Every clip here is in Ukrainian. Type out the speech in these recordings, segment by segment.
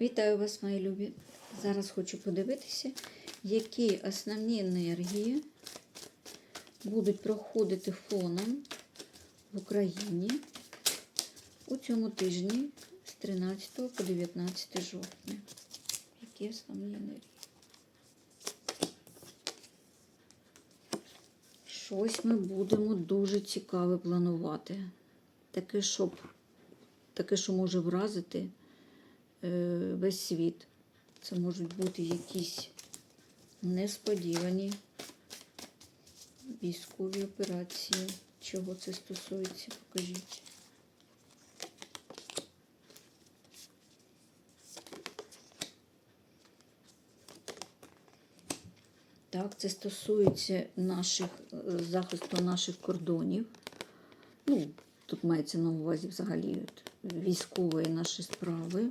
Вітаю вас, мої любі. Зараз хочу подивитися, які основні енергії будуть проходити фоном в Україні у цьому тижні з 13 по 19 жовтня. Які основні енергії? Щось ми будемо дуже цікаве планувати. Таке, щоб, таке, що може вразити весь світ. Це можуть бути якісь несподівані військові операції. Чого це стосується, покажіть. Так, це стосується наших, е, захисту наших кордонів. Ну, тут мається на увазі взагалі от, військові наші справи.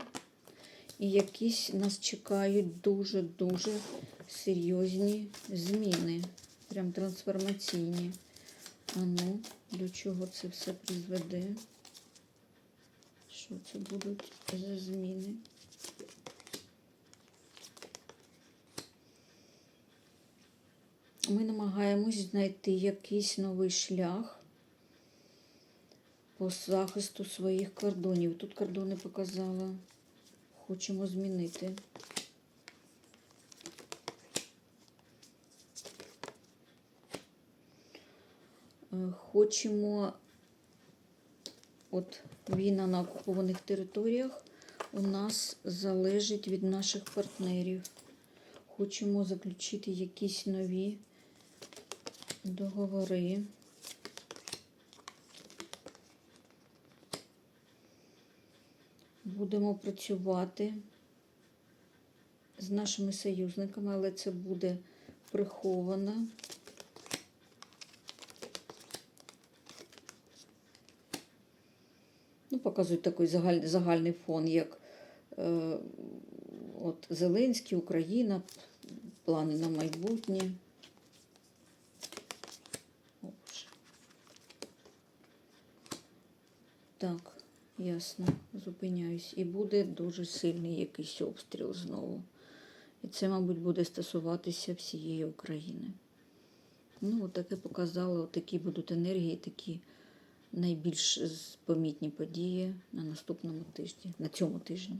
І якісь нас чекають дуже-дуже серйозні зміни, прям трансформаційні. А ну, до чого це все призведе? Що це будуть за зміни? Ми намагаємось знайти якийсь новий шлях по захисту своїх кордонів. Тут кордони показала. Хочемо змінити. Е, Хочемо, от війна на окупованих територіях у нас залежить від наших партнерів. Хочемо заключити якісь нові договори. Будемо працювати з нашими союзниками, але це буде приховано. Ну, показують такий загальний, загальний фон, як е, от Зеленський, Україна, плани на майбутнє. Так. Ясно, зупиняюсь. І буде дуже сильний якийсь обстріл знову. І це, мабуть, буде стосуватися всієї України. Ну, таке показало, такі будуть енергії, такі найбільш помітні події на наступному тижні, на цьому тижні.